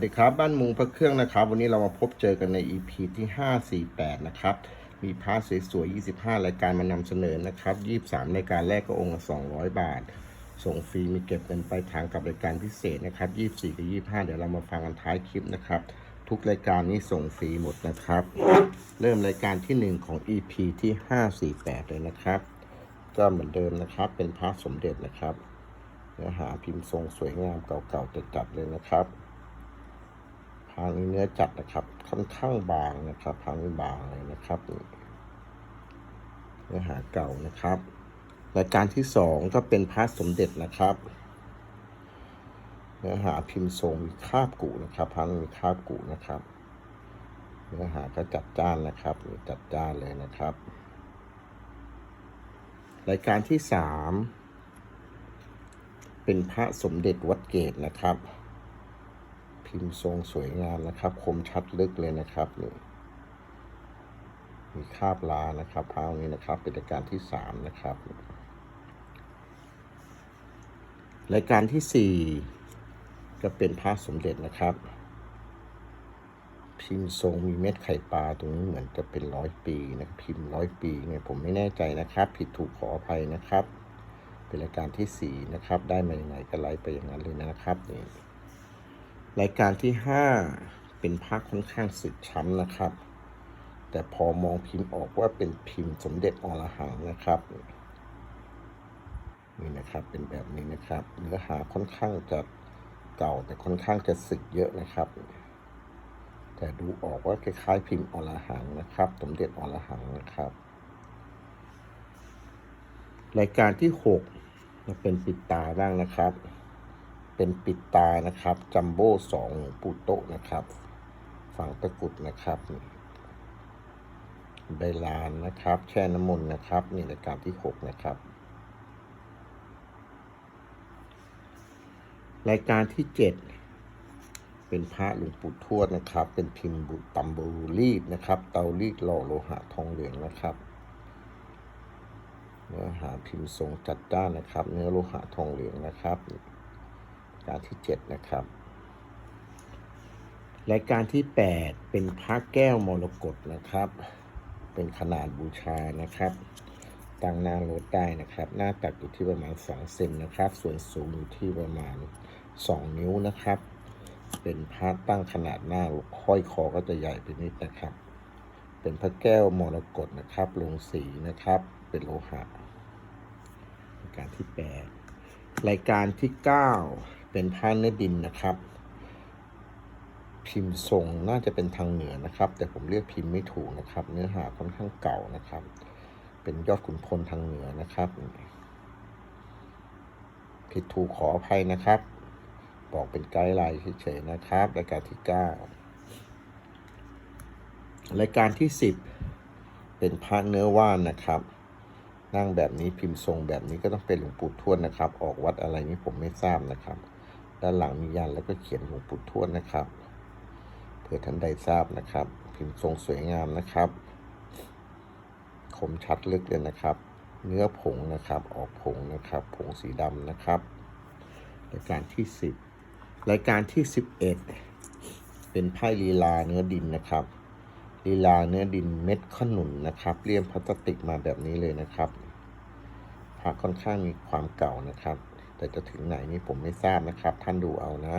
สดีครับบ้านมุงพระเครื่องนะครับ วันนี้เรามาพบเจอกันใน EP ที่ 548 นะครับ มีพาสสวยๆ25 รายการมานำเสนอนะครับ 23 รายการแรกก็องค์ละ200 บาท ส่งฟรีมีเก็บเงินไปลายทางกับรายการพิเศษนะครับ 24 กับ 25 เดี๋ยวเรามาฟังกันท้ายคลิปนะครับ ทุกรายการนี้ส่งฟรีหมดนะครับ เริ่มรายการที่ 1 ของ EP ที่ 548 เลยนะครับ ก็เหมือนเดิมนะครับเป็นพระสมเด็จนะครับเนื้อหาพิมพ์ทรงสวยงามเก่าๆจัดๆเลยนะครับ พางเนื้อจัดนะครับ ค่อนข้างบางนะครับพางบางเลยนะครับเนื้อหาเก่านะครับรายการที่สองก็เป็นพระสมเด็จนะครับเนื้อหาพิมพ์ทรงมีคาบกุนะครับพางมีคาบกุนะครับ เนื้อหาก็จัดจ้านนะครับจัดจ้านเลยนะครับ รายการที่สามเป็นพระสมเด็จวัดเกตนะครับ พิมพ์ทรงสวยงามนะครับ คมชัดลึกเลยนะครับนี่มีคาบลานะครับพาวนี้นะครับ เป็นรายการที่สามนะครับ รายการที่สี่ก็เป็นพระสมเด็จนะครับ พิมพ์ทรงมีเม็ดไข่ปลาตรงนี้เหมือนจะเป็นร้อยปีนะพิมพ์ร้อยปีเนี่ยผมไม่แน่ใจนะครับ ผิดถูกขออภัยนะครับ เป็นรายการที่สี่นะครับ ได้มาอย่างไรก็ไล่ไปอย่างนั้นเลยนะครับนี่ รายการที่ห้าเป็นภาคค่อนข้างสึกช้ำนะครับ แต่พอมองพิมพ์ออกว่าเป็นพิมพ์สมเด็จอรหังนะครับนี่นะครับเป็นแบบนี้นะครับเนื้อหาค่อนข้างจะเก่าแต่ค่อนข้างจะสึกเยอะนะครับ แต่ดูออกว่าคล้ายๆพิมพ์อรหังนะครับ สมเด็จอรหังนะครับ รายการที่หกจะเป็นปิดตาบ้างนะครับ เป็นปิดตานะครับ จัมโบ้สองปูโตะนะครับ ฝั่งตะกุดนะครับใบลานนะครับ แช่น้ำมนต์นะครับนี่รายการที่หกนะครับ รายการที่เจ็ดเป็นพระหลวงปู่ทวดนะครับ เป็นพิมพ์บุตัมบูรีดนะครับ เตารีดหล่อโลหะทองเหลืองนะครับเนื้อหาพิมพ์ทรงจัดจ้านนะครับ เนื้อโลหะทองเหลืองนะครับ การที่ 7 นะครับ รายการที่ 8 เป็นพระแก้วมรกตนะครับ เป็นขนาดบูชานะครับตั้งหน้ารถได้นะครับ หน้าตักอยู่ที่ประมาณ 2 เซนนะครับ ส่วนสูงอยู่ที่ประมาณ 2 นิ้วนะครับ เป็นพระตั้งขนาดหน้าห้อยคอก็จะใหญ่ไปนิดนะครับ เป็นพระแก้วมรกตนะครับ ลงสีนะครับ เป็นโลหะรายการที่ 8 รายการที่ 9 เป็นผ้าเนื้อดินนะครับ พิมพ์ทรงน่าจะเป็นทางเหนือนะครับ แต่ผมเรียกพิมพ์ไม่ถูกนะครับ เนื้อหาค่อนข้างเก่านะครับ เป็นยอดขุนพลทางเหนือนะครับ ผิดถูกขออภัยนะครับ บอกเป็นไกด์ไลน์เฉยๆนะครับรายการที่ 9 รายการที่ 10 เป็นพระเนื้อว่านนะครับนั่งแบบนี้พิมพ์ทรงแบบนี้ก็ต้องเป็นหลวงปู่ทวดนะครับ ออกวัดอะไรนี้ผมไม่ทราบนะครับ ด้านหลังมียันแล้วก็เขียนหลวงปู่ทวดนะครับ เผื่อท่านใดทราบนะครับ พิมพ์ทรงสวยงามนะครับ คมชัดลึกเลยนะครับ เนื้อผงนะครับออกผงนะครับ ผงสีดำนะครับรายการที่ 10 รายการที่ 11 เป็นไพ่ลีลาเนื้อดินนะครับลีลาเนื้อดินเม็ดขนุนนะครับเลี่ยมพลาสติกมาแบบนี้เลยนะครับพระค่อนข้างมีความเก่านะครับ แต่จะถึงไหนนี่ผมไม่ทราบนะครับ ท่านดูเอานะ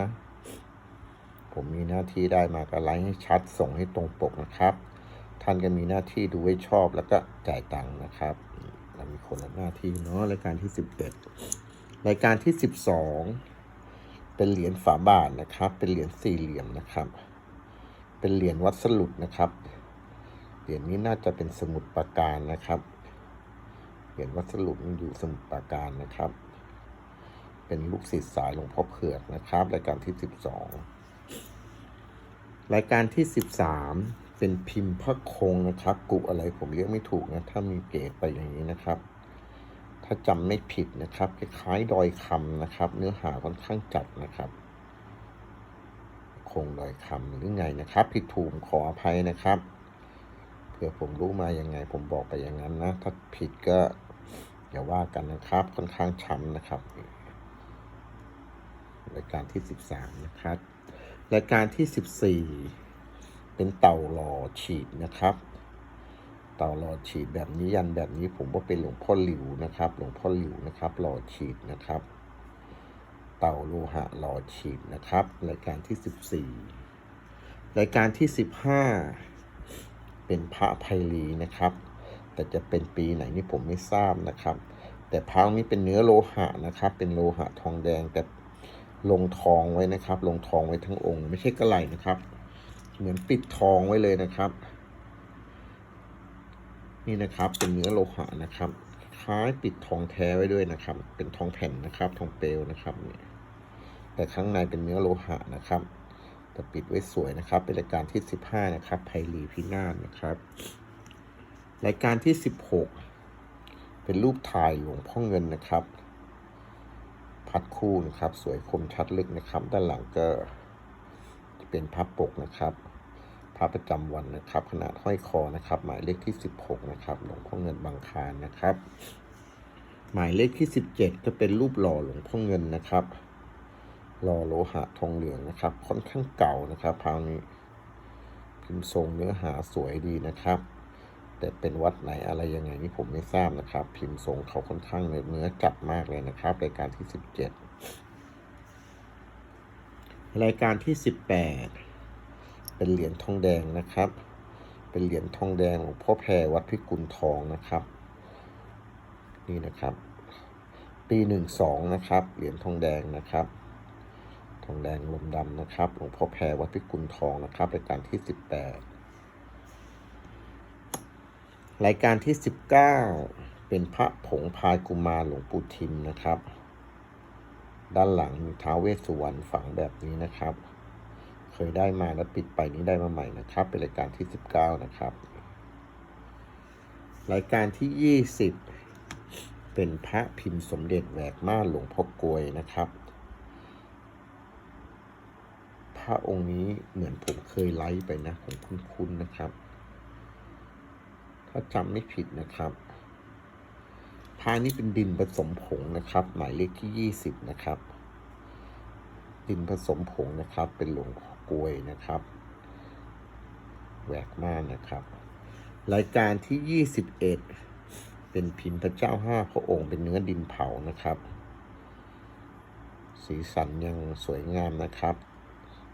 ผมมีหน้าที่ได้มาก็ไลค์ให้ชัดส่งให้ตรงปกนะครับ ท่านก็มีหน้าที่ดูให้ชอบแล้วก็จ่ายตังค์นะครับ เรามีคนละหน้าที่เนาะรายการที่ 11 รายการที่ 12 เป็นเหรียญฝาบาทนะครับ เป็นเหรียญสี่เหลี่ยมนะครับ เป็นเหรียญวัดสลุดนะครับเหรียญนี้น่าจะเป็นสมุดปราการนะครับเหรียญวัสลุดมันอยู่สมุดปราการนะครับ เป็นลูกศิษย์สายหลวงพ่อเผือกนะครับ รายการที่สิบสองรายการที่สิบสามเป็นพิมพ์พระคงนะครับกุอะไรผมเรียกไม่ถูกนะ ถ้ามีเกรดไปอย่างนี้นะครับ ถ้าจำไม่ผิดนะครับ คล้ายๆดอยคำนะครับ เนื้อหาค่อนข้างจัดนะครับ คงดอยคำหรือไงนะครับ ผิดถูกขออภัยนะครับเผื่อผมรู้มายังไง ผมบอกไปอย่างนั้นนะ ถ้าผิดก็อย่าว่ากันนะครับค่อนข้างช้ำนะครับ รายการที่ 13 นะครับ รายการที่ 14 เป็นเต่าหล่อฉีดนะครับ เต่าหล่อฉีดแบบนี้ยันแบบนี้ผมว่าเป็นหลวงพ่อหลิวนะครับ หลวงพ่อหลิวนะครับหล่อฉีดนะครับ เต่าโลหะหล่อฉีดนะครับ รายการที่ 14 รายการที่ 15 เป็นพระไพลีนะครับ แต่จะเป็นปีไหนนี่ผมไม่ทราบนะครับแต่พระนี้เป็นเนื้อโลหะนะครับ เป็นโลหะทองแดงแต่ ลงทองไว้นะครับ ลงทองไว้ทั้งองค์ ไม่ใช่กระไหลนะครับ เหมือนปิดทองไว้เลยนะครับ นี่นะครับเป็นเนื้อโลหะนะครับ คล้ายปิดทองแท้ไว้ด้วยนะครับ เป็นทองแผ่นนะครับ ทองเปลวนะครับเนี่ยแต่ข้างในเป็นเนื้อโลหะนะครับแต่ปิดไว้สวยนะครับ เป็นรายการที่15นะครับไพลีพินาศนะครับ รายการที่16เป็นรูปถ่ายหลวงพ่อเงินนะครับ พัดคู่นะครับ สวยคมชัดลึกนะครับ ด้านหลังก็จะเป็นพับปกนะครับพระประจำวันนะครับ ขนาดห้อยคอนะครับ หมายเลขที่ 16 นะครับหลวงพ่อเงินบางคารนะครับ หมายเลขที่ 17 ก็เป็นรูปหล่อหลวงพ่อเงินนะครับหล่อโลหะทองเหลืองนะครับ ค่อนข้างเก่านะครับพาวนี้พิมพ์ทรงเนื้อหาสวยดีนะครับ แต่เป็นวัดไหนอะไรยังไงนี่ผมไม่ทราบนะครับ พิมพ์ทรงเขาค่อนข้างเนื้อจัดมากเลยนะครับ รายการที่17รายการที่18เป็นเหรียญทองแดงนะครับ เป็นเหรียญทองแดงของพ่อแพรวัดพิกุลทองนะครับ นี่นะครับ ปีหนึ่งสองนะครับ เหรียญทองแดงนะครับทองแดงลมดำนะครับหลวงพ่อแพรวัดพิกุลทองนะครับรายการที่18 รายการที่ 19 เป็นพระผงพายกุมารหลวงปู่ทิมนะครับ ด้านหลังมีท้าวเวสสุวรรณฝังแบบนี้นะครับ เคยได้มาแล้วปิดไปนี้ได้มาใหม่นะครับ เป็นรายการที่ 19 นะครับ รายการที่ 20 เป็นพระพิมพ์สมเด็จแหวกม่าหลวงพ่อกลวยนะครับ พระองค์นี้เหมือนผมเคยไลฟ์ไปนะผมคุ้นๆนะครับ ถ้าจำไม่ผิดนะครับพระนี้เป็นดินผสมผงนะครับ หมายเลขที่20นะครับ ดินผสมผงนะครับ เป็นหลวงพ่อกลวยนะครับแหวกมานนะครับ รายการที่21เป็นพิมพ์พระเจ้าห้าพระองค์เป็นเนื้อดินเผานะครับ สีสันยังสวยงามนะครับ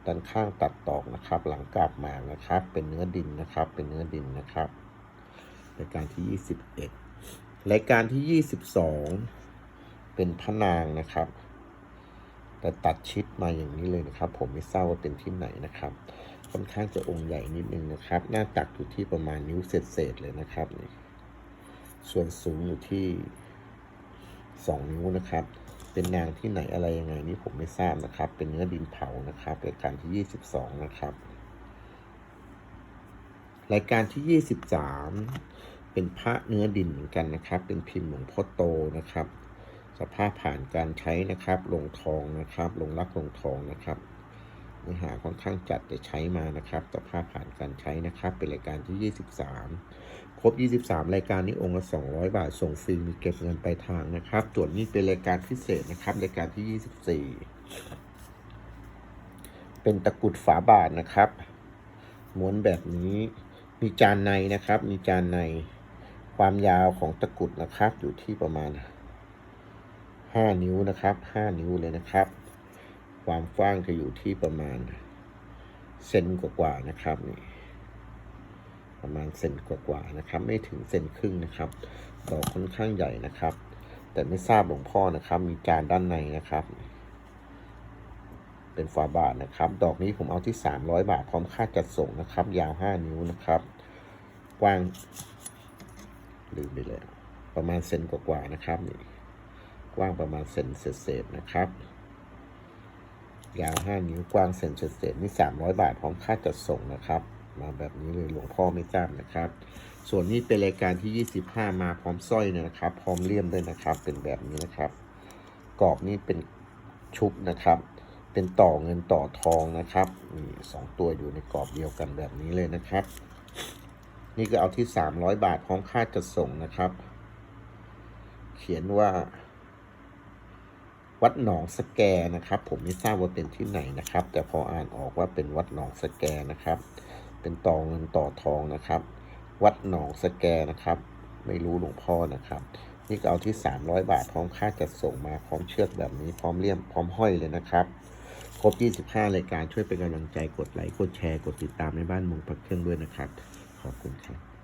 ด้านข้างตัดตอกนะครับ หลังกลับมานะครับ เป็นเนื้อดินนะครับ เป็นเนื้อดินนะครับ รายการที่ 21 รายการที่ 22 เป็นพระนางนะครับ แต่ตัดชิดมาอย่างนี้เลยนะครับ ผมไม่ทราบว่าเป็นที่ไหนนะครับ ค่อนข้างจะองค์ใหญ่นิดนึงนะครับ หน้าตักอยู่ที่ประมาณนิ้วเศษๆเลยนะครับนี่ส่วนสูงอยู่ที่ 2 นิ้วนะครับ เป็นนางที่ไหนอะไรยังไงนี่ผมไม่ทราบนะครับ เป็นเนื้อดินเผานะครับรายการที่ 22 นะครับ รายการที่ 23 เป็นพระเนื้อดินเหมือนกันนะครับ เป็นพิมพ์หลวงพ่อโตนะครับ สภาพผ่านการใช้นะครับ ลงทองนะครับ ลงรักลงทองนะครับเนื้อหาค่อนข้างจัดแต่ใช้มานะครับ สภาพผ่านการใช้นะครับ เป็นรายการที่ 23 ครบ 23 รายการนี้องค์ละ 200 บาท ส่งฟรี มีเก็บเงินไปลายทางนะครับ ส่วนนี้เป็นรายการพิเศษนะครับ รายการที่ 24เป็นตะกรุดฝาบาทนะครับ ม้วนแบบนี้ มีจานในนะครับ มีจานในความยาวของตะกุดนะครับ อยู่ที่ประมาณ5นิ้วนะครับ5นิ้วเลยนะครับ ความกว้างจะอยู่ที่ประมาณเซนกว่าๆนะครับนี่ประมาณเซนกว่าๆนะครับ ไม่ถึงเซนครึ่งนะครับดอกค่อนข้างใหญ่นะครับ แต่ไม่ทราบหลวงพ่อนะครับ มีจานด้านในนะครับ เป็นฝาบาทนะครับ ดอกนี้ผมเอาที่ 300 บาท พร้อมค่าจัดส่งนะครับ ยาว 5 นิ้วนะครับ กว้าง ลืมไปเลย ประมาณเซนกว่าๆนะครับนี่กว้างประมาณเซนเศษๆนะครับ ยาว 5 นิ้วกว้างเซนเศษๆนี่ 300 บาท พร้อมค่าจัดส่งนะครับ มาแบบนี้เลยหลวงพ่อไม่จ้างนะครับ ส่วนนี้เป็นรายการที่ 25 มาพร้อมสร้อยเนี่ยนะครับ พร้อมเลี่ยมด้วยนะครับ เป็นแบบนี้นะครับกรอบนี้เป็นชุบนะครับ เป็นต่อเงินต่อทองนะครับนี่สองตัวอยู่ในกรอบเดียวกันแบบนี้เลยนะครับ นี่ก็เอาที่ 300 บาทพร้อมค่าจัดส่งนะครับ เขียนว่า วัดหนองสแกนะครับ ผมไม่ทราบว่าเป็นที่ไหนนะครับ แต่พออ่านออกว่าเป็นวัดหนองสแกนะครับ เป็นต่อเงินต่อทองนะครับ วัดหนองสแกนะครับ ไม่รู้หลวงพ่อนะครับนี่ก็เอาที่ 300 บาท พร้อมค่าจัดส่งมาพร้อมเชือกแบบนี้ พร้อมเลี่ยม พร้อมห้อยเลยนะครับ ครบ 25 รายการช่วยเป็นกำลังใจกดไลค์กดแชร์กดติดตามในบ้านมุงพักเครื่องด้วยนะครับ ขอบคุณครับ